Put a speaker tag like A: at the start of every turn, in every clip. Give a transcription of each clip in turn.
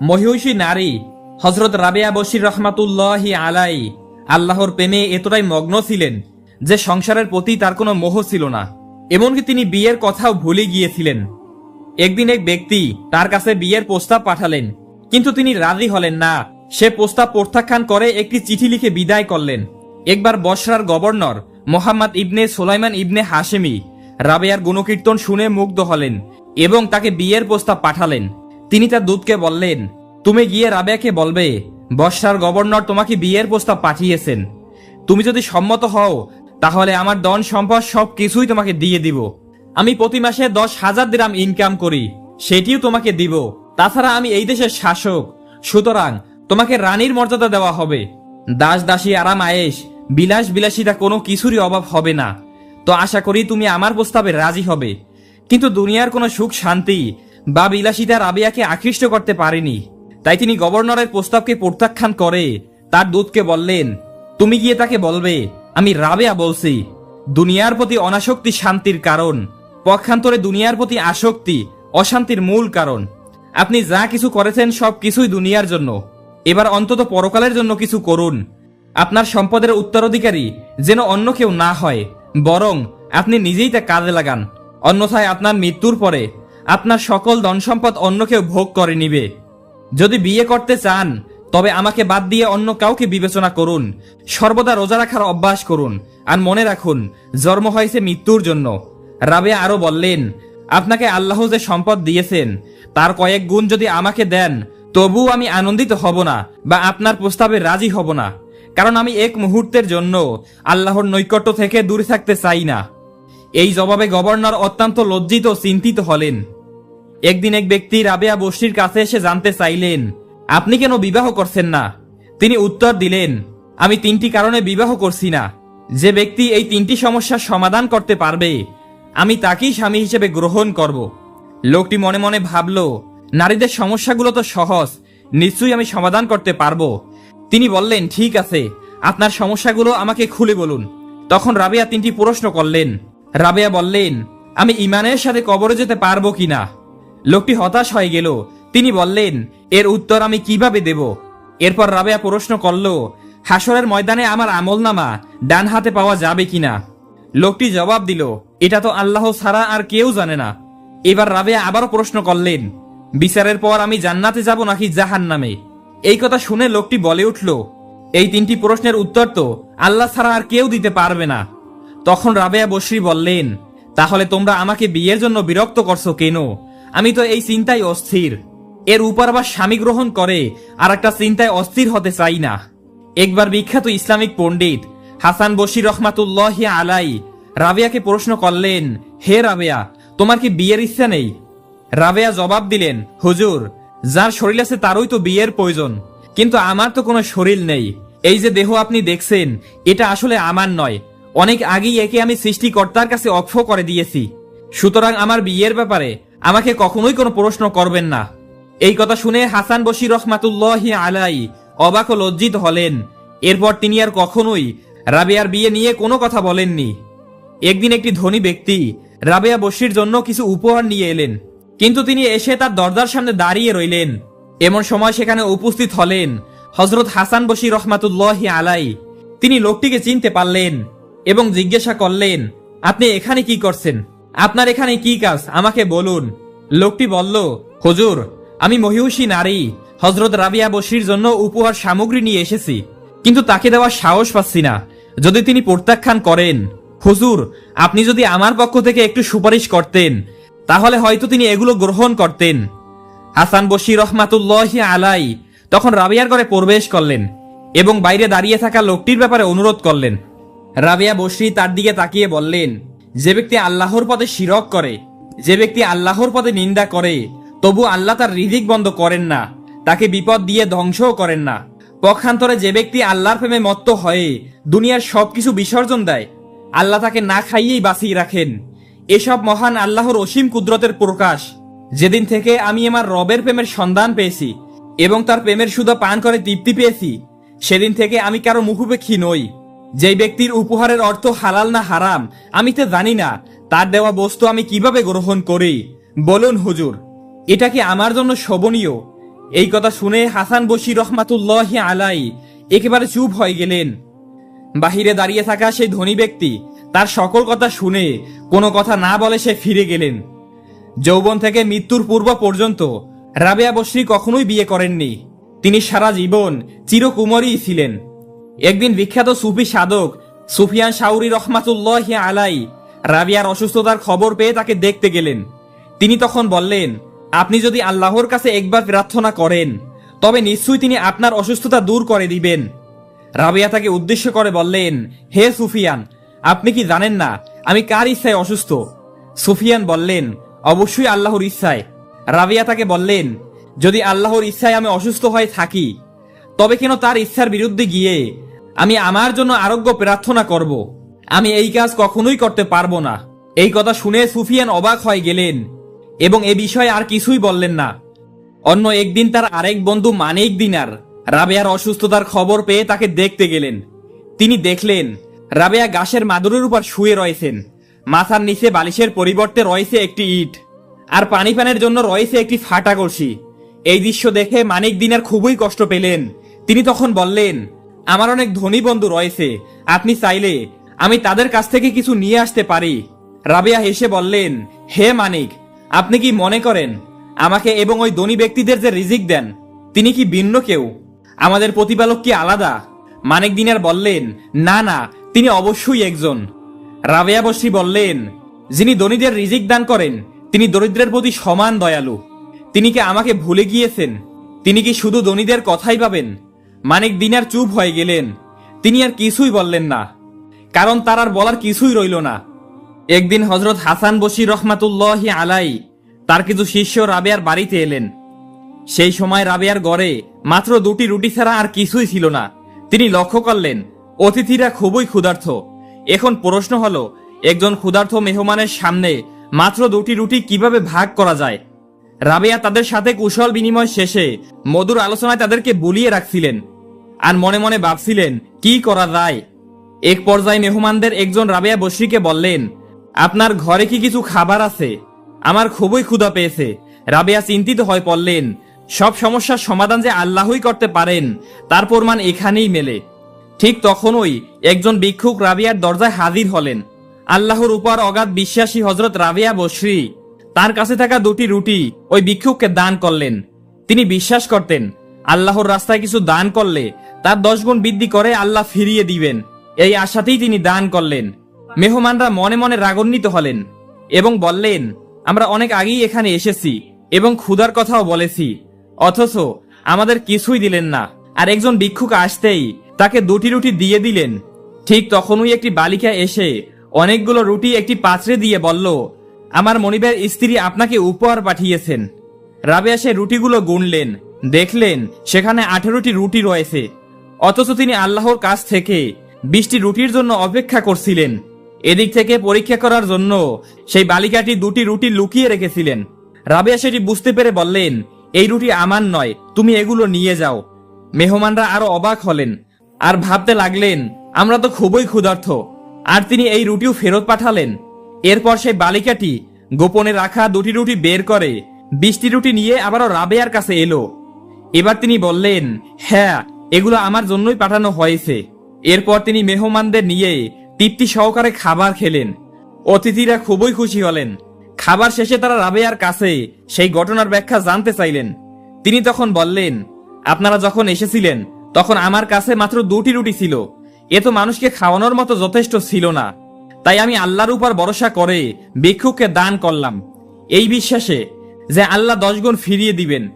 A: মহিষী নারী হজরত রাবেয়া বশির রহমাতুল্লাহ আলাই আল্লাহর প্রেমে এতটাই মগ্ন ছিলেন যে সংসারের প্রতি তার কোনো মোহ ছিল না। এমনকি তিনি বিয়ের কথাও ভুলে গিয়েছিলেন। একদিন এক ব্যক্তি তার কাছে বিয়ের প্রস্তাব পাঠালেন, কিন্তু তিনি রাজি হলেন না। সে প্রস্তাব প্রত্যাখ্যান করে একটি চিঠি লিখে বিদায় করলেন। একবার বসরার governor Muhammad ibn Sulaiman ibn Hashemi রাবেয়ার গুণকীর্তন শুনে মুগ্ধ হলেন এবং তাকে বিয়ের প্রস্তাব পাঠালেন। তিনি তার দূতকে বললেন, তুমি গিয়ে রাবেয়াকে বলবে, বসরার গভর্নর তোমাকে বিয়ের প্রস্তাব পাঠিয়েছেন। তুমি যদি সম্মত হও, তাহলে আমার দন সম্পদ সব কিছুই তোমাকে দিয়ে দিব। আমি প্রতি মাসে দশ হাজার দিরাম ইনকাম করি, সেটিও তোমাকে দিব। তাছাড়া আমি এই দেশের শাসক, সুতরাং তোমাকে রানীর মর্যাদা দেওয়া হবে। দাস দাসী আরাম আয়েস বিলাস বিলাসিতা কোনো কিছুরই অভাব হবে না। তো আশা করি তুমি আমার প্রস্তাবে রাজি হবে। কিন্তু দুনিয়ার কোনো সুখ শান্তি বা বিলাসিতা রাবিয়াকে আকৃষ্ট করতে পারেনি। তাই তিনি গভর্নরের প্রস্তাবকে প্রত্যাখ্যান করে, তার দূতকে বললেন, তুমি গিয়ে তাকে বলবে, আমি রাবেয়া বলছি। দুনিয়ার প্রতি অনাসক্তি শান্তির কারণ, পক্ষান্তরে দুনিয়ার প্রতি আসক্তি অশান্তির মূল কারণ। আপনি যা কিছু করেছেন সব কিছুই দুনিয়ার জন্য। এবার অন্তত পরকালের জন্য কিছু করুন। আপনার সম্পদের উত্তরাধিকারী যেন অন্য কেউ না হয়, বরং আপনি নিজেই তা কাজে লাগান। অন্যথায় আপনার মৃত্যুর পরে আপনার সকল ধন সম্পদ অন্য কেউ ভোগ করে নিবে। যদি বিয়ে করতে চান, তবে আমাকে বাদ দিয়ে অন্য কাউকে বিবেচনা করুন। সর্বদা রোজা রাখার অভ্যাস করুন। আর মনে রাখুন, জন্ম হয়েছে মৃত্যুর জন্য। রাবে আরও বললেন, আপনাকে আল্লাহ যে সম্পদ দিয়েছেন, তার কয়েক গুণ যদি আমাকে দেন, তবুও আমি আনন্দিত হব না বা আপনার প্রস্তাবে রাজি হব না। কারণ আমি এক মুহূর্তের জন্য আল্লাহর নৈকট্য থেকে দূরে থাকতে চাই না। এই জবাবে গভর্নর অত্যন্ত লজ্জিত চিন্তিত হলেন। একদিন এক ব্যক্তি রাবেয়া বস্তির কাছে এসে জানতে চাইলেন, আপনি কেন বিবাহ করছেন না? তিনি উত্তর দিলেন, আমি তিনটি কারণে বিবাহ করছি না। যে ব্যক্তি এই তিনটি সমস্যার সমাধান করতে পারবে, আমি তাকেই স্বামী হিসেবে গ্রহণ করব। লোকটি মনে মনে ভাবল, নারীদের সমস্যাগুলো তো সহজ, নিশ্চয়ই আমি সমাধান করতে পারব। তিনি বললেন, ঠিক আছে, আপনার সমস্যাগুলো আমাকে খুলে বলুন। তখন রাবেয়া তিনটি প্রশ্ন করলেন। রাবেয়া বললেন, আমি ইমানের সাথে কবরে যেতে পারব কিনা? লোকটি হতাশ হয়ে গেল। তিনি বললেন, এর উত্তর আমি কীভাবে দেব? এরপর রাবেয়া প্রশ্ন করল, হাসরের ময়দানে আমার আমল নামা ডান হাতে পাওয়া যাবে কিনা? লোকটি জবাব দিল, এটা তো আল্লাহ ছাড়া আর কেউ জানে না। এবার রাবেয়া আবারও প্রশ্ন করলেন, বিচারের পর আমি জান্নাতে যাব নাকি জাহান নামে এই কথা শুনে লোকটি বলে উঠল, এই তিনটি প্রশ্নের উত্তর তো আল্লাহ ছাড়া আর কেউ দিতে পারবে না। তখন রাবেয়া বসরি বললেন, তাহলে তোমরা আমাকে বিয়ের জন্য বিরক্ত করছ কেন? আমি তো এই চিন্তায় অস্থির। এর উপর আবার স্বামী গ্রহণ করে আর একটা চিন্তায় অস্থির হতে চাই না। একবার বিখ্যাত ইসলামিক পণ্ডিত হাসান বশির রহমাতুল্লাহ আলাই রাবেয়াকে প্রশ্ন করলেন, হে রাবেয়া, তোমার কি বিয়ের ইচ্ছা নেই? রাবেয়া জবাব দিলেন, হুজুর, যার শরীর আছে তারই তো বিয়ের প্রয়োজন, কিন্তু আমার তো কোনো শরীর নেই। এই যে দেহ আপনি দেখছেন, এটা আসলে আমার নয়। অনেক আগেই একে আমি সৃষ্টিকর্তার কাছে অক্ষ করে দিয়েছি। সুতরাং আমার বিয়ের ব্যাপারে আমাকে কখনোই কোনো প্রশ্ন করবেন না। এই কথা শুনে হাসান বশির রহমাতুল্লাহ আলাই অবাক ও লজ্জিত হলেন। এরপর তিনি আর কখনোই রাবেয়ার বিয়ে নিয়ে কোনো কথা বলেননি। একদিন একটি ধনী ব্যক্তি রাবেয়া বশির জন্য কিছু উপহার নিয়ে এলেন। কিন্তু তিনি এসে তার দরজার সামনে দাঁড়িয়ে রইলেন। এমন সময় সেখানে উপস্থিত হলেন হজরত হাসান বশির রহমাতুল্লাহ আলাই তিনি লোকটিকে চিনতে পারলেন এবং জিজ্ঞাসা করলেন, আপনি এখানে কি করছেন? আপনার এখানে কি কাজ? আমাকে বলুন। লোকটি বলল, হুজুর, আমি মহিষী নারী। হজরত রাবিয়া বশির জন্য উপহার সামগ্রী নিয়ে এসেছি। কিন্তু তাকে দেওয়ার সাহস পাচ্ছি না। যদি তিনি প্রত্যাখ্যান করেন, হুজুর, আপনি যদি আমার পক্ষ থেকে একটু সুপারিশ করতেন, তাহলে হয়তো তিনি এগুলো গ্রহণ করতেন। হাসান বশির রহমাতুল্লাহ আলাই তখন রাবিয়ার ঘরে প্রবেশ করলেন এবং বাইরে দাঁড়িয়ে থাকা লোকটির ব্যাপারে অনুরোধ করলেন। রাবিয়া বশরি তার দিকে তাকিয়ে বললেন যে ব্যক্তি আল্লাহর পদে শিরক করে, যে ব্যক্তি আল্লাহর পদে নিন্দা করে, তবু আল্লাহ তার রিজিক বন্ধ করেন না, তাকে বিপদ দিয়ে ধ্বংসও করেন না। পক্ষান্তরে যে ব্যক্তি আল্লাহর প্রেমে মত্ত হয়ে দুনিয়ার সবকিছু বিসর্জন দেয়, আল্লাহ তাকে না খাইয়েই বাঁচিয়ে রাখেন। এসব মহান আল্লাহর অসীম কুদরতের প্রকাশ। যেদিন থেকে আমি আমার রবের প্রেমের সন্ধান পেয়েছি এবং তার প্রেমের সুদা পান করে তৃপ্তি পেয়েছি, সেদিন থেকে আমি কারও মুখোপেক্ষী নই। যেই ব্যক্তির উপহারের অর্থ হালাল না হারাম, আমি তো জানি না। তার দেওয়া বস্তু আমি কীভাবে গ্রহণ করি? বলুন, হুজুর, এটা কি আমার জন্য শোভনীয়? এই কথা শুনে হাসান বশির রহমাতুল্লাহ আলাই একেবারে চুপ হয়ে গেলেন। বাহিরে দাঁড়িয়ে থাকা সেই ধনী ব্যক্তি তার সকল কথা শুনে কোনো কথা না বলে সে ফিরে গেলেন। যৌবন থেকে মৃত্যুর পূর্ব পর্যন্ত রাবেয়া বশ্রী কখনোই বিয়ে করেননি। তিনি সারা জীবন চিরকুমারী ছিলেন। একদিন বিখ্যাত সুফি সাধক সুফিয়ান শাউরি রহমাতুল্লাহ আলাই রাবিয়ার অসুস্থতার খবর পেয়ে তাকে দেখতে গেলেন। তিনি তখন বললেন, আপনি যদি আল্লাহর কাছে একবার প্রার্থনা করেন, তবে নিশ্চয়ই তিনি আপনার অসুস্থতা দূর করে দিবেন। রাবিয়া তাকে উদ্দেশ্য করে বললেন, হে সুফিয়ান, আপনি কি জানেন না, আমি কার ইচ্ছায় অসুস্থ? সুফিয়ান বললেন, অবশ্যই আল্লাহর ইচ্ছায়। রাবিয়া তাকে বললেন, যদি আল্লাহর ইচ্ছায় আমি অসুস্থ হয়ে থাকি, তবে কেন তার ইচ্ছার বিরুদ্ধে গিয়ে আমি আমার জন্য আরোগ্য প্রার্থনা করব। আমি এই কাজ কখনোই করতে পারব না। এই কথা শুনে সুফিয়ান অবাক হয়ে গেলেন এবং এ বিষয়ে আর কিছুই বললেন না। অন্য একদিন তার আরেক বন্ধু মানিক দিনার, রাবেয়ার অসুস্থতার খবর পেয়ে তাকে দেখতে গেলেন। তিনি দেখলেন, রাবেয়া গাছের মাদুরের উপর শুয়ে রয়েছেন। মাথার নিচে বালিশের পরিবর্তে রয়েছে একটি ইট। আর পানি পানের জন্য রয়েছে একটি ফাটা কলসি এই দৃশ্য দেখে মানিক দিনার খুবই কষ্ট পেলেন। তিনি তখন বললেন আমার অনেক ধনী বন্ধু রয়েছে। আপনি চাইলে আমি তাদের কাছ থেকে কিছু নিয়ে আসতে পারি। রাবেয়া হেসে বললেন, হে মানিক, আপনি কি মনে করেন আমাকে এবং ওই ধনী ব্যক্তিদের যে রিজিক দেন, তিনি কি ভিন্ন কেউ? আমাদের প্রতিপালক কি আলাদা? মানিক দিনার বললেন, না না, তিনি অবশ্যই একজন। রাবেয়া বসরি বললেন, যিনি ধনীদের রিজিক দান করেন, তিনি দরিদ্রের প্রতি সমান দয়ালু। তিনি কি আমাকে ভুলে গিয়েছেন? তিনি কি শুধু ধনীদের কথাই পাবেন মানিক দিনার চুপ হয়ে গেলেন। তিনি আর কিছুই বললেন না, কারণ তার আর বলার কিছুই রইল না। একদিন হজরত হাসান বশির রহমাতুল্লাহ আলাই তার কিছু শিষ্য রাবেয়ার বাড়িতে এলেন। সেই সময় রাবেয়ার গড়ে মাত্র দুটি রুটি ছাড়া আর কিছুই ছিল না। তিনি লক্ষ্য করলেন, অতিথিরা খুবই ক্ষুধার্থ। এখন প্রশ্ন হলো, একজন ক্ষুধার্ত মেহমানের সামনে মাত্র দুটি রুটি কীভাবে ভাগ করা যায়? রাবেয়া তাদের সাথে কুশল বিনিময় শেষে মধুর আলোচনায় তাদেরকে বুলিয়ে রাখছিলেন। আর মনে মনে ভাবছিলেন, কি করা যায়? এক পর্যায়ে মেহমানদের একজন রাবেয়া বসরিকে বললেন, আপনার ঘরে কি কিছু খাবার আছে? আমার খুবই ক্ষুধা পেয়েছে। রাবেয়া চিন্তিত হয়ে পড়লেন সব সমস্যার সমাধান যে আল্লাহই করতে পারেন, তার প্রমাণ এখানেই মেলে। ঠিক তখনই একজন ভিক্ষুক রাবিয়ার দরজায় হাজির হলেন। আল্লাহর উপর অগাধ বিশ্বাসী হজরত রাবিয়া বসরি তার কাছে থাকা দুটি রুটি ওই ভিক্ষুককে দান করলেন। তিনি বিশ্বাস করতেন, আল্লাহর রাস্তায় কিছু দান করলে তার দশ গুণ বৃদ্ধি করে আল্লাহ ফিরিয়ে দিবেন। এই আশাতেই তিনি দান করলেন। মেহমানরা মনে মনে রাগান্বিত হলেন এবং বললেন, আমরা অনেক আগেই এখানে এসেছি এবং ক্ষুধার কথাও বলেছি, অথচ আমাদের কিছুই দিলেন না। আর একজন ভিক্ষুক আসতেই তাকে দুটি রুটি দিয়ে দিলেন। ঠিক তখনই একটি বালিকা এসে অনেকগুলো রুটি একটি পাত্রে দিয়ে বলল, আমার মনিবের স্ত্রী আপনাকে উপহার পাঠিয়েছেন। রাবেয়া সে রুটিগুলো গুনলেন, দেখলেন সেখানে আঠেরোটি রুটি রয়েছে। অথচ তিনি আল্লাহর কাছ থেকে বৃষ্টি রুটির জন্য অপেক্ষা করছিলেন। এদিক থেকে পরীক্ষা করার জন্য সেই বালিকাটি দুটি রুটি লুকিয়ে রেখেছিলেন। রাবেয়া সেটি বুঝতে পেরে বললেন, এই রুটি আমার নয়, তুমি এগুলো নিয়ে যাও। মেহমানরা আরও অবাক হলেন আর ভাবতে লাগলেন, আমরা তো খুবই ক্ষুধার্থ আর তিনি এই রুটিও ফেরত পাঠালেন। এরপর সেই বালিকাটি গোপনে রাখা দুটি রুটি বের করে বিশটি রুটি নিয়ে আবারও রাবেয়ার কাছে এলো। এবার তিনি বললেন হ্যাঁ এগুলো আমার জন্যই পাঠানো হয়েছে। এরপর তিনি মেহমানদের নিয়ে তৃপ্তি সহকারে খাবার খেলেন। অতিথিরা খুবই খুশি হলেন। খাবার শেষে তারা রাবেয়ার কাছে সেই ঘটনার ব্যাখ্যা জানতে চাইলেন। তিনি তখন বললেন, আপনারা যখন এসেছিলেন, তখন আমার কাছে মাত্র দুটি রুটি ছিল। এ তো মানুষকে খাওয়ানোর মতো যথেষ্ট ছিল না। তাই আমি আল্লাহর উপর ভরসা করে ভিক্ষুককে দান করলাম। এই বিশ্বাসে যে আল্লাহ দশ গুণ ফিরিয়ে দিবেন।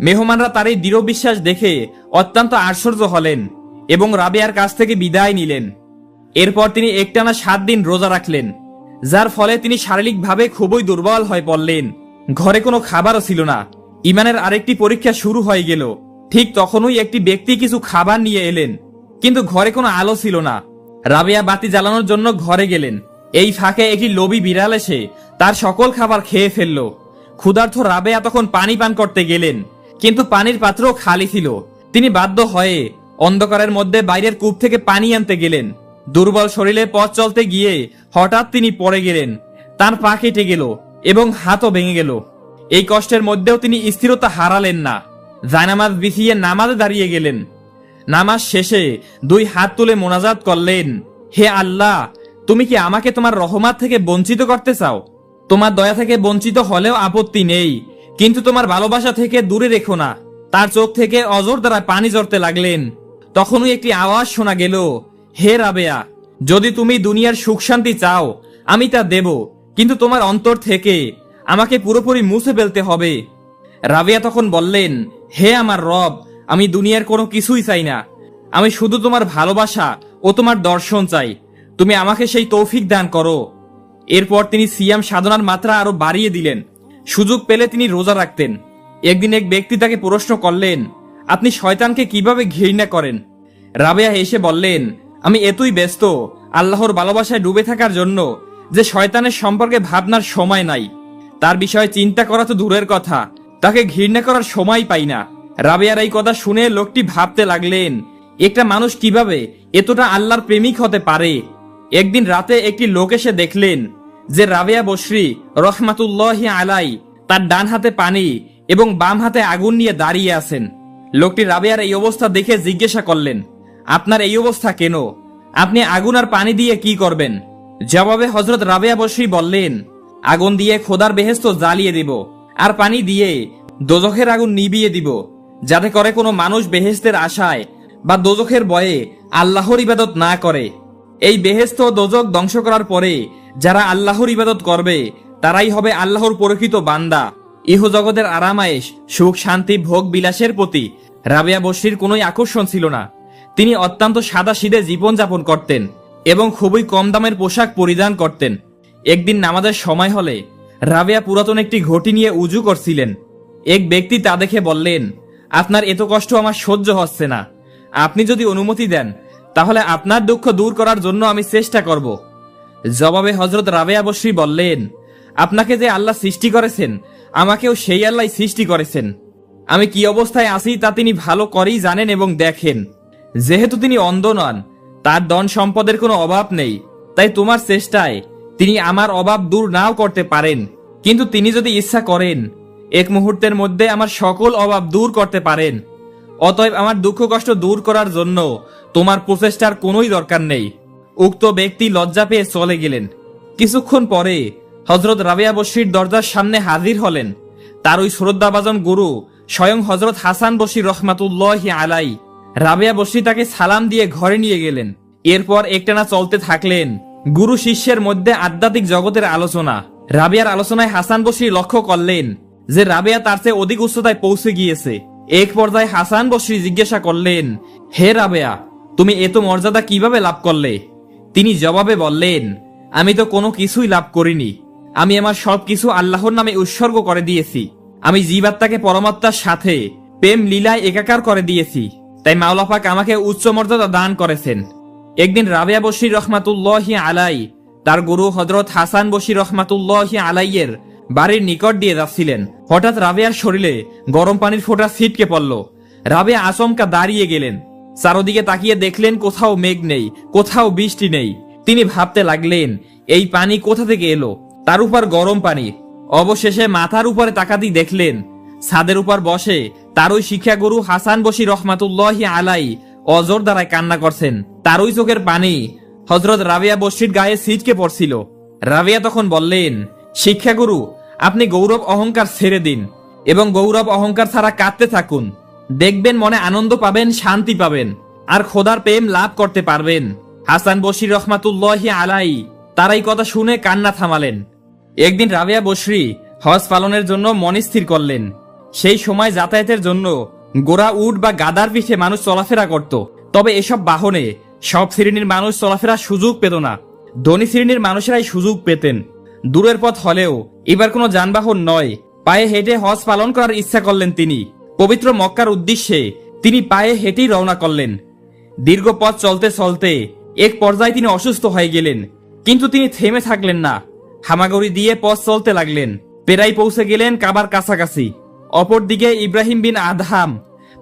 A: মেহমানরা তার এই দৃঢ় বিশ্বাস দেখে অত্যন্ত আশ্চর্য হলেন এবং রাবেয়ার কাছ থেকে বিদায় নিলেন। এরপর তিনি একটানা সাত দিন রোজা রাখলেন, যার ফলে তিনি শারীরিকভাবে খুবই দুর্বল হয়ে পড়লেন। ঘরে কোনো খাবারও ছিল না। ইমানের আরেকটি পরীক্ষা শুরু হয়ে গেল। ঠিক তখনই একটি ব্যক্তি কিছু খাবার নিয়ে এলেন, কিন্তু ঘরে কোনো আলো ছিল না। রাবেয়া বাতি জ্বালানোর জন্য ঘরে গেলেন। এই ফাঁকে একটি লোভী বিড়াল এসে তার সকল খাবার খেয়ে ফেলল। ক্ষুধার্থ রাবেয়া তখন পানি পান করতে গেলেন। কিন্তু পানির পাত্র খালি ছিল। তিনি বাধ্য হয়ে অন্ধকারের মধ্যে বাইরের কূপ থেকে পানি আনতে গেলেন। দুর্বল শরীরে পথ চলতে গিয়ে হঠাৎ তিনি পড়ে গেলেন। তার পা কেটে গেল এবং হাতও ভেঙে গেল। এই কষ্টের মধ্যেও তিনি স্থিরতা হারালেন না। জায়নামাজ বিছিয়ে নামাজে দাঁড়িয়ে গেলেন। নামাজ শেষে দুই হাত তুলে মোনাজাত করলেন, হে আল্লাহ, তুমি কি আমাকে তোমার রহমাত থেকে বঞ্চিত করতে চাও? তোমার দয়া থেকে বঞ্চিত হলেও আপত্তি নেই। কিন্তু তোমার ভালোবাসা থেকে দূরে রেখো না। তার চোখ থেকে অজর দ্বারা পানি জড়তে লাগলেন। তখনই একটি আওয়াজ শোনা গেল, হে রাবেয়া, যদি তুমি দুনিয়ার সুখ শান্তি চাও, আমি তা দেব, কিন্তু তোমার অন্তর থেকে আমাকে পুরোপুরি মুছে ফেলতে হবে। রাবেয়া তখন বললেন, হে আমার রব, আমি দুনিয়ার কোনো কিছুই চাই না। আমি শুধু তোমার ভালোবাসা ও তোমার দর্শন চাই। তুমি আমাকে সেই তৌফিক দান করো। এরপর তিনি সিয়াম সাধনার মাত্রা আরও বাড়িয়ে দিলেন। সুযোগ পেলে তিনি রোজা রাখতেন। একদিন এক ব্যক্তি তাকে প্রশ্ন করলেন, আপনি শয়তানকে কীভাবে ঘৃণা করেন? রাবেয়া এসে বললেন, আমি এতই ব্যস্ত, আল্লাহর ভালোবাসায় ডুবে থাকার জন্য যে শয়তানের সম্পর্কে ভাবনার সময় নাই। তার বিষয়ে চিন্তা করা তো দূরের কথা, তাকে ঘৃণা করার সময় পাই না। রাবেয়ার এই কথা শুনে লোকটি ভাবতে লাগলেন, একটা মানুষ কীভাবে এতটা আল্লাহর প্রেমিক হতে পারে? একদিন রাতে একটি লোক এসে দেখলেন যে রাবেয়া বসরি রহমাতুল্লাহ আলাই তার ডান হাতে পানি এবং বাম হাতে আগুন নিয়ে দাঁড়িয়ে আছেন। লোকটি রাবেয়ার এই অবস্থা দেখে জিজ্ঞাসা করলেন, আপনার এই অবস্থা কেন? আপনি আগুন আর পানি দিয়ে কি করবেন? জবাবে হজরত রাবেয়া বসরি বললেন, আগুন দিয়ে খোদার বেহেস্ত জ্বালিয়ে দিব আর পানি দিয়ে দোজখের আগুন নিবিয়ে দিব, যাতে করে কোনো মানুষ বেহেস্তের আশায় বা দোজখের বয়ে আল্লাহর ইবাদত না করে। এই বেহেস্ত দোজক ধ্বংস করার পরে যারা আল্লাহর ইবাদত করবে, তারাই হবে আল্লাহর পরিচিত বান্দা। ইহ জগতের আরামায়েশ, সুখ, শান্তি, ভোগ, বিলাসের প্রতি রাবেয়া বসরির কোনোই আকর্ষণ ছিল না। তিনি অত্যন্ত সাদা সিধে জীবনযাপন করতেন এবং খুবই কম দামের পোশাক পরিধান করতেন। একদিন নামাজের সময় হলে রাবেয়া পুরাতন একটি ঘটি নিয়ে উজু করছিলেন। এক ব্যক্তি তা দেখে বললেন, আপনার এত কষ্ট আমার সহ্য হচ্ছে না। আপনি যদি অনুমতি দেন, তাহলে আপনার দুঃখ দূর করার জন্য আমি চেষ্টা করব। জবাবে হজরত রাবেয়া বসরি বললেন, আপনাকে যে আল্লাহ সৃষ্টি করেছেন, আমাকেও সেই আল্লাহ সৃষ্টি করেছেন। আমি কি অবস্থায় আছি তা তিনি ভালো করেই জানেন এবং দেখেন। যেহেতু তিনি অন্ধ নন, তার ধন সম্পদের কোনো অভাব নেই। তাই তোমার চেষ্টায় তিনি আমার অভাব দূর নাও করতে পারেন। কিন্তু তিনি যদি ইচ্ছা করেন, এক মুহূর্তের মধ্যে আমার সকল অভাব দূর করতে পারেন। অতএব আমার দুঃখ কষ্ট দূর করার জন্য তোমার প্রচেষ্টার কোনোই দরকার নেই। উক্ত ব্যক্তি লজ্জা পেয়ে চলে গেলেন। কিছুক্ষণ পরে হজরত রাবিয়া বশির দরজার সামনে হাজির হলেন। তার ওই শ্রদ্ধাভাজন গুরু স্বয়ং হজরত হাসান বশির রহমাতুল্লাহ আলাই রাবেয়া বসরি তাকে সালাম দিয়ে ঘরে নিয়ে গেলেন। এরপর একটানা চলতে থাকলেন গুরু শিষ্যের মধ্যে আধ্যাত্মিক জগতের আলোচনা। রাবিয়ার আলোচনায় হাসান বসরি লক্ষ্য করলেন যে রাবেয়া তার চেয়ে অধিক উচ্চতায় পৌঁছে গিয়েছে। এক পর্যায়ে হাসান বসরি জিজ্ঞাসা করলেন, হে রাবেয়া, তুমি এত মর্যাদা কীভাবে লাভ করলে? তিনি জবাবে বললেন, আমি তো কোনো কিছুই লাভ করিনি। আমি আমার সবকিছু আল্লাহর নামে উৎসর্গ করে দিয়েছি। আমি জীবাত্মাকে পরমাত্মার সাথে, প্রেম লীলায় একাকার করে দিয়েছি। তাই মাওলাফাক আমাকে উচ্চ মর্যাদা দান করেছেন। একদিন রাবেয়া বশির রহমাতুল্লাহ আলাই তার গুরু হজরত হাসান বশির রহমাতুল্লাহ আলাইয়ের বাড়ির নিকট দিয়ে যাচ্ছিলেন। হঠাৎ রাবেয়ার শরীরে গরম পানির ফোঁটা ছিটকে পড়ল। রাবেয়া আচমকা দাঁড়িয়ে গেলেন। চারদিকে তাকিয়ে দেখলেন কোথাও মেঘ নেই, কোথাও বৃষ্টি নেই। তিনি ভাবতে লাগলেন, এই পানি কোথা থেকে এলো? তার উপর গরম পানি। অবশেষে মাথার উপরে তাকাতেই দেখলেন, ছাদের উপর বসে তার ওই শিক্ষাগুরু হাসান বসি রহমাতুল্লাহ আলাই অজর দ্বারায় কান্না করছেন। তার ওই চোখের পানি হজরত রাবিয়া বশির গায়ে ছিটকে পড়ছিল। রাবিয়া তখন বললেন, শিক্ষাগুরু, আপনি গৌরব অহংকার ছেড়ে দিন এবং গৌরব অহংকার ছাড়া কাঁদতে থাকুন। দেখবেন মনে আনন্দ পাবেন, শান্তি পাবেন, আর খোদার প্রেম লাভ করতে পারবেন। হাসান বশির রহমাতুল্লাহ আলাই তার এই কথা শুনে কান্না থামালেন। একদিন রাবিয়া বসরি হজ পালনের জন্য মন স্থির করলেন। সেই সময় যাতায়াতের জন্য গোড়া উট বা গাদার পিঠে মানুষ চলাফেরা করত। তবে এসব বাহনে সব শ্রেণির মানুষ চলাফেরার সুযোগ পেত না। ধনী শ্রেণির মানুষেরাই সুযোগ পেতেন। দূরের পথ হলেও এবার কোনো যানবাহন নয়, পায়ে হেঁটে হজ পালন করার ইচ্ছা করলেন তিনি। পবিত্র মক্কার উদ্দেশ্যে তিনি পায়ে হেঁটেই রওনা করলেন। দীর্ঘ পথ চলতে চলতে এক পর্যায়ে তিনি অসুস্থ হয়ে গেলেন, কিন্তু তিনি থেমে থাকলেন না। হামাগুড়ি দিয়ে পথ চলতে লাগলেন। পেরাই পৌঁছে গেলেন কাবার কাছাকাছি। অপরদিকে ইব্রাহিম বিন আদহাম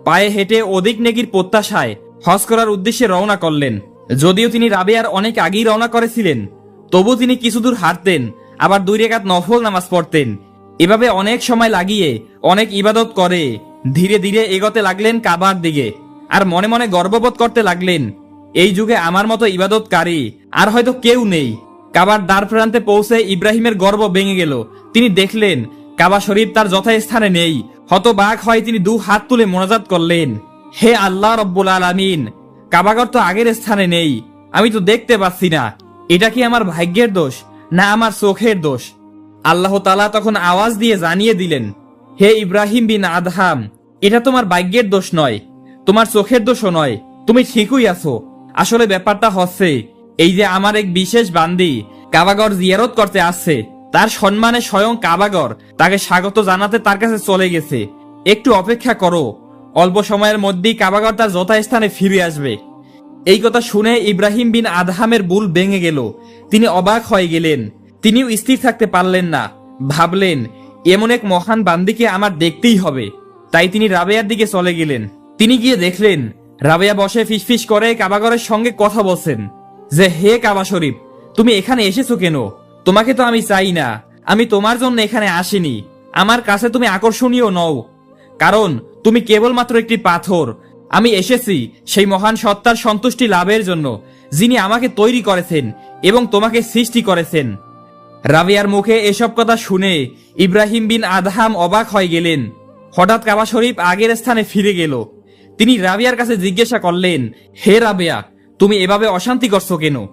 A: পায়ে হেঁটে অধিক নেগির প্রত্যাশায় হজ করার উদ্দেশ্যে রওনা করলেন। যদিও তিনি রাবেয়ার অনেক আগেই রওনা করেছিলেন, তবু তিনি কিছুদূর হাঁটতেন, আবার দুই রেখাত নফল নামাজ পড়তেন। এভাবে অনেক সময় লাগিয়ে অনেক ইবাদত করে ধীরে ধীরে এগোতে লাগলেন কাবার দিকে। আর মনে মনে গর্ববোধ করতে লাগলেন, এই যুগে আমার মতো ইবাদতকারী আর হয়তো কেউ নেই। কাবার দ্বার প্রান্তে পৌঁছে ইব্রাহিমের গর্ব ভেঙে গেল। তিনি দেখলেন, কাবা শরীফ তার যথাস্থানে নেই। হতবাক হয় তিনি দু হাত তুলে মোনাজাত করলেন, হে আল্লাহ রব্বুল আলামিন, কাবাগর তো আগের স্থানে নেই। আমি তো দেখতে পাচ্ছি না। এটা কি আমার ভাগ্যের দোষ, না আমার চোখের দোষ? আল্লাহ তালা তখন আওয়াজ দিয়ে জানিয়ে দিলেন হে ইব্রাহিম বিন আদহাম, এটা তোমার ভাগ্যের দোষ নয়, তোমার চোখের দোষও নয়, তুমি ঠিকই আছো। আসলে ব্যাপারটা হচ্ছে, এই যে আমার এক বিশেষ বান্দি কাবাগর জিয়ারত করতে আসছে, তার সম্মানে স্বয়ং কাবাগর তাকে স্বাগত জানাতে তার কাছে চলে গেছে। একটু অপেক্ষা করো, অল্প সময়ের মধ্যেই কাবাগর তার যথাস্থানে ফিরে আসবে। এই কথা শুনে ইব্রাহিম বিন আদহামের বুল ভেঙে গেল, তিনি অবাক হয়ে গেলেন, তিনিও স্থির থাকতে পারলেন না, ভাবলেন এমন এক মহান বান্দিকে আমার দেখতেই হবে। তাই তিনি রাবেয়ার দিকে চলে গেলেন। তিনি গিয়ে দেখলেন, রাবেয়া বসে ফিসফিস করে কাবাগরের সঙ্গে কথা বলছেন। যে, হে কাবা শরীফ, তুমি এখানে এসেছ কেন? তোমাকে তো আমি চাই না। আমি তোমার জন্য এখানে আসিনি। আমার কাছে তুমি আকর্ষণীয় নও। কারণ, তুমি কেবলমাত্র একটি পাথর। আমি এসেছি সেই মহান সত্তার সন্তুষ্টি লাভের জন্য, যিনি আমাকে তৈরি করেছেন এবং তোমাকে সৃষ্টি করেছেন। রাবিয়ার মুখে এসব কথা শুনে ইব্রাহিম বিন আদহাম অবাক হয়ে গেলেন। হঠাৎ কাবা শরীফ আগের স্থানে ফিরে গেল। তিনি রাবিয়ার কাছে জিজ্ঞাসা করলেন, হে রাবেয়া, তুমি এভাবে অশান্তি করছ কেন?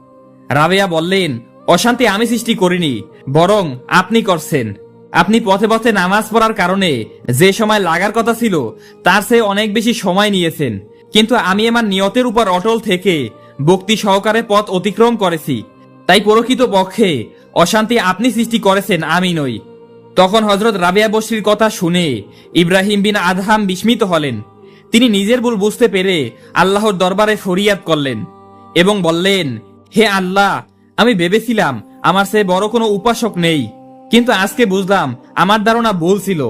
A: রাবেয়া বললেন, অশান্তি আমি সৃষ্টি করিনি, বরং আপনি করছেন। আপনি পথে পথে নামাজ পড়ার কারণে যে সময় লাগার কথা ছিল, তার চেয়ে অনেক বেশি সময় নিয়েছেন। কিন্তু আমি আমার নিয়তের উপর অটল থেকে ভক্তি সহকারে পথ অতিক্রম করেছি। তাই প্রকৃত পক্ষে অশান্তি আপনি সৃষ্টি করেছেন, আমি নই। তখন হজরত রাবিয়া বসরির কথা শুনে ইব্রাহিম বিন আদহাম বিস্মিত হলেন। তিনি নিজের ভুল বুঝতে পেরে আল্লাহর দরবারে ফরিয়াদ করলেন এবং বললেন, হে আল্লাহ, আমি ভেবেছিলাম আমার সে বড় কোনো উপাসক নেই, কিন্তু আজকে বুঝলাম আমার ধারণা ভুল ছিল।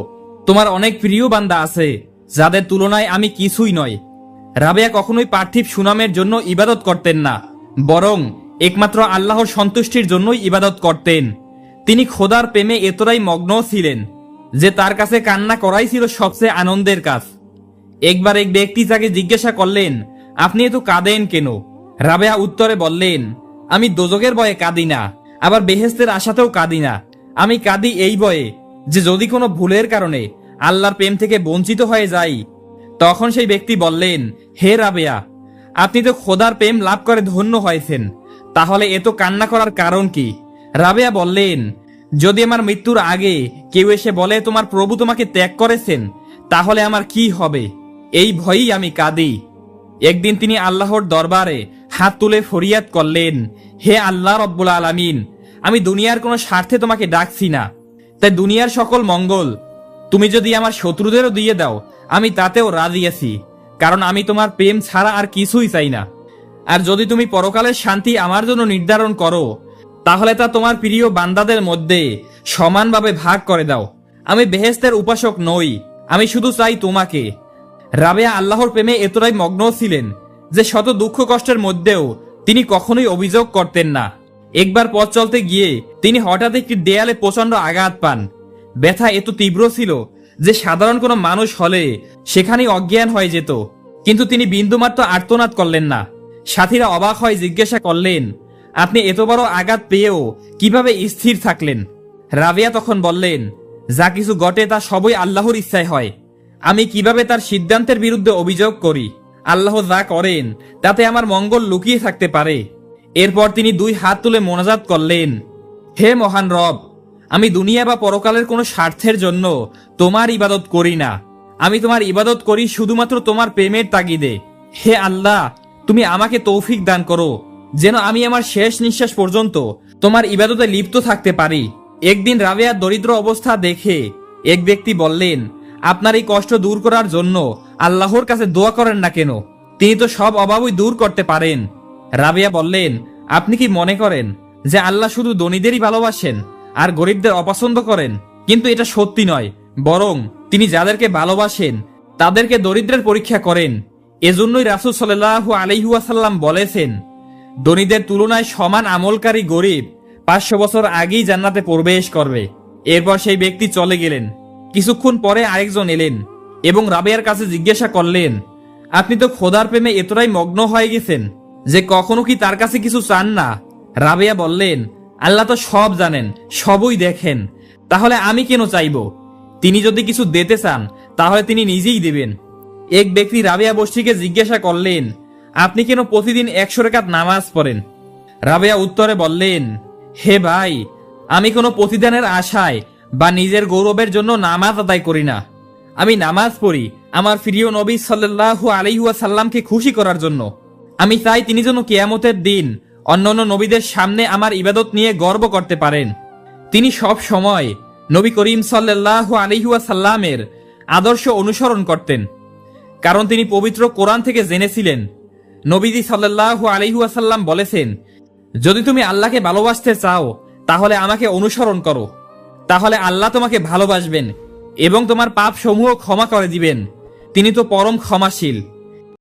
A: তোমার অনেক প্রিয় বান্দা আছে, যাদের তুলনায় আমি কিছুই নয় রাবেয়া কখনোই পার্থিব সুনামের জন্য ইবাদত করতেন না, বরং একমাত্র আল্লাহর সন্তুষ্টির জন্যই ইবাদত করতেন। তিনি খোদার প্রেমে এতটাই মগ্ন ছিলেন যে তার কাছে কান্না করাই ছিল সবচেয়ে আনন্দের কাজ। একবার এক ব্যক্তি তাকে জিজ্ঞাসা করলেন, আপনি এত কাঁদেন কেন? রাবেয়া উত্তরে বললেন, আমি দোজকের বয়ে কাঁদি না, আবার বেহেস্তের আশাতেও কাঁদি না। আমি কাঁদি এই বয়ে যে যদি কোনো ভুলের কারণে আল্লাহর প্রেম থেকে বঞ্চিত হয়ে যাই। তখন সেই ব্যক্তি বললেন, হে রাবেয়া, আপনি তো খোদার প্রেম লাভ করে ধন্য হয়েছেন। তাহলে এত কান্না করার কারণ কি? রাবেয়া বললেন, যদি আমার মৃত্যুর আগে কেউ এসে বলে তোমার প্রভু তোমাকে ত্যাগ করেছেন, তাহলে আমার কি হবে? এই ভয়েই আমি কাঁদি। একদিন তিনি আল্লাহর দরবারে হাত তুলে ফরিয়াদ করলেন, হে আল্লাহ রব্বুল আলামিন, আমি দুনিয়ার কোনো স্বার্থে তোমাকে ডাকছি না। তাই দুনিয়ার সকল মঙ্গল তুমি যদি আমার শত্রুদেরও দিয়ে দাও, আমি তাতেও রাজি আছি, কারণ আমি তোমার প্রেম ছাড়া আর কিছুই চাই না। আর যদি তুমি পরকালের শান্তি আমার জন্য নির্ধারণ করো, তাহলে তা তোমার প্রিয় বান্দাদের মধ্যে সমানভাবে ভাগ করে দাও। আমি বেহেস্তের উপাসক নই, আমি শুধু চাই তোমাকে। রাবেয়া আল্লাহর প্রেমে এতটাই মগ্ন ছিলেন যে শত দুঃখ কষ্টের মধ্যেও তিনি কখনোই অভিযোগ করতেন না। একবার পথ চলতে গিয়ে তিনি হঠাৎ একটি দেয়ালে প্রচণ্ড আঘাত পান। ব্যথা এত তীব্র ছিল যে সাধারণ কোনো মানুষ হলে সেখানেই অজ্ঞান হয়ে যেত, কিন্তু তিনি বিন্দুমাত্র আর্তনাদ করলেন না। সাথীরা অবাক হয়ে জিজ্ঞাসা করলেন, আপনি এত বড় আঘাত পেয়েও কীভাবে স্থির থাকলেন? রাবিয়া তখন বললেন, যা কিছু ঘটে তা সবই আল্লাহর ইচ্ছায় হয়। আমি কীভাবে তার সিদ্ধান্তের বিরুদ্ধে অভিযোগ করি? আল্লাহ যা করেন, তাতে আমার মঙ্গল লুকিয়ে থাকতে পারে। এরপর তিনি দুই হাত তুলে মোনাজাত করলেন, হে মহান রব, আমি দুনিয়া বা পরকালের কোনো স্বার্থের জন্য তোমার ইবাদত করি না। আমি তোমার ইবাদত করি শুধুমাত্র তোমার প্রেমের তাগিদে। হে আল্লাহ তুমি আমাকে তৌফিক দান করো, যেন আমি আমার শেষ নিঃশ্বাস পর্যন্ত তোমার ইবাদতে লিপ্ত থাকতে পারি। একদিন রাবেয়ার দরিদ্র অবস্থা দেখে এক ব্যক্তি বললেন, আপনার এই কষ্ট দূর করার জন্য আল্লাহর কাছে দোয়া করেন না কেন? তিনি তো সব অভাবই দূর করতে পারেন। রাবিয়া বললেন, আপনি কি মনে করেন যে আল্লাহ শুধু ধনীদেরই ভালোবাসেন আর গরিবদের অপছন্দ করেন? কিন্তু এটা সত্যি নয়, বরং তিনি যাদেরকে ভালোবাসেন, তাদেরকে দরিদ্রের পরীক্ষা করেন। এজন্যই রাসুল সাল্লাহ আলহিহাসাল্লাম বলেছেন, ধনীদের তুলনায় সমান আমলকারী গরিব পাঁচশো বছর আগেই জান্নাতে প্রবেশ করবে। এরপর সেই ব্যক্তি চলে গেলেন। কিছুক্ষণ পরে আরেকজন এলেন এবং রাবেয়ার কাছে জিজ্ঞাসা করলেন, আপনি তো খোদার প্রেমে এতটাই মগ্ন হয়ে গেছেন যে কখনো কি তার কাছে কিছু চান না? রাবেয়া বললেন, আল্লাহ তো সব জানেন, সবই দেখেন। তাহলে আমি কেন চাইব? তিনি যদি কিছু দিতে চান, তাহলে তিনি নিজেই দেবেন। এক ব্যক্তি রাবেয়া বস্তিকে জিজ্ঞাসা করলেন, আপনি কেন প্রতিদিন একশো রেখাত নামাজ পড়েন? রাবেয়া উত্তরে বললেন, হে ভাই, আমি কোনো প্রতিদানের আশায় বা নিজের গৌরবের জন্য নামাজ আদায় করি না। আমি নামাজ পড়ি আমার প্রিয় নবী সাল্লাল্লাহু আলাইহুয়া সাল্লামকে খুশি করার জন্য। আমি চাই তিনি যেন কেয়ামতের দিন অন্যান্য নবীদের সামনে আমার ইবাদত নিয়ে গর্ব করতে পারেন। তিনি সব সময় নবী করিম সাল্লাল্লাহু আলাইহুয়া সাল্লামের আদর্শ অনুসরণ করতেন। কারণ তিনি পবিত্র কোরআন থেকে জেনেছিলেন। নবীজি সাল্লাল্লাহু আলিহাসাল্লাম সাল্লাম বলেছেন, যদি তুমি আল্লাহকে ভালোবাসতে চাও, তাহলে আমাকে অনুসরণ করো। তাহলে আল্লাহ তোমাকে ভালোবাসবেন এবং তোমার পাপ সমূহ ক্ষমা করে দিবেন। তিনি তো পরম ক্ষমাশীল।